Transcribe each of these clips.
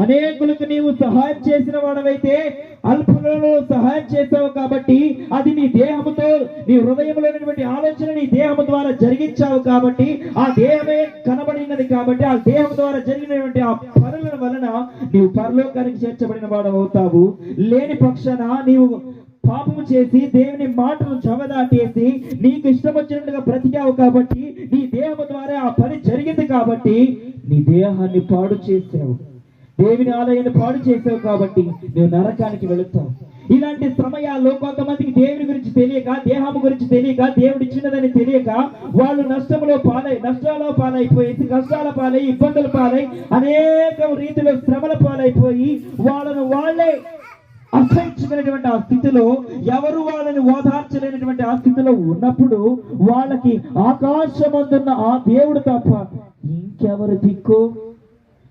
అనేకులకు నీవు సహాయం చేసిన వాడవైతే అల్పులలో సహాయం చేసావు కాబట్టి అది నీ దేహముతో నీ హృదయంలో ఆలోచన నీ దేహము ద్వారా జరిగించావు కాబట్టి ఆ దేహమే కనబడినది కాబట్టి ఆ దేహం ద్వారా జరిగినటువంటి ఆ పనుల వలన నీవు పరలోకానికి చేర్చబడిన వాడు అవుతావు లేని పక్షాన నీవు పాపము చేసి దేవుని మాటను చవదాటేసి నీకు ఇష్టం వచ్చినట్టుగా బ్రతికావు కాబట్టి నీ దేహము ద్వారా ఆ పని జరిగింది కాబట్టి నీ దేహాన్ని పాడు చేసావు దేవుని ఆలయాన్ని పాడు చేసావు కాబట్టి నువ్వు నరకానికి వెళుతావు. ఇలాంటి సమయాల్లో కొంతమందికి దేవుని గురించి తెలియక దేహము గురించి తెలియక దేవుడు ఇచ్చినదని తెలియక వాళ్ళు నష్టంలో పాలై నష్టాల పాలైపోయి కష్టాల పాలై ఇబ్బందుల పాలై అనేక రీతిలో శ్రమల పాలైపోయి వాళ్ళను వాళ్ళే అసహించుకునేటువంటి ఆ స్థితిలో ఎవరు వాళ్ళని ఓదార్చలేనటువంటి ఆ స్థితిలో ఉన్నప్పుడు వాళ్ళకి ఆకాశమందున్న ఆ దేవుడు తప్ప ఇంకెవరు దిక్కు?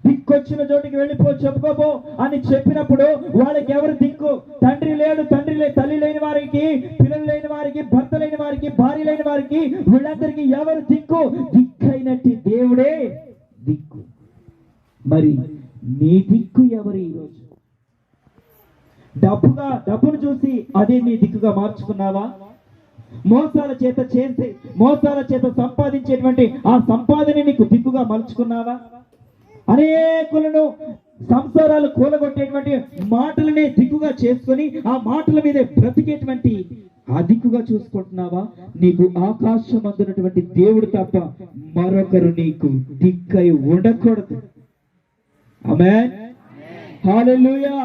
దిక్కొచ్చిన చోటికి వెళ్ళిపో చెప్పుకోపో అని చెప్పినప్పుడు వాళ్ళకి ఎవరు దిక్కు? తండ్రి లేడు తండ్రి లే తల్లి లేని వారికి పిల్లలు లేని వారికి భర్త లేని వారికి భార్య లేని వారికి వీళ్ళందరికీ ఎవరు దిక్కు? దిక్కైనట్టి దేవుడే దిక్కు. మరి నీ దిక్కు ఎవరు ఈరోజు? డబ్బుగా డబ్బును చూసి అదే నీ దిక్కుగా మార్చుకున్నావా? మోసాల చేత చేసి మోసాల చేత సంపాదించేటువంటి ఆ సంపాదన నీకు దిక్కుగా మలుచుకున్నావా? అనేకులను సంసారాలు కూలగొట్టేటువంటి మాటలనే దిక్కుగా చేసుకొని ఆ మాటల మీదే బ్రతికేటువంటి ఆ దిక్కుగా చూసుకుంటున్నావా? నీకు ఆకాశం అందునటువంటి దేవుడు తప్ప మరొకరు నీకు దిక్కై ఉండకూడదు. ఆమె హాలెలూయా.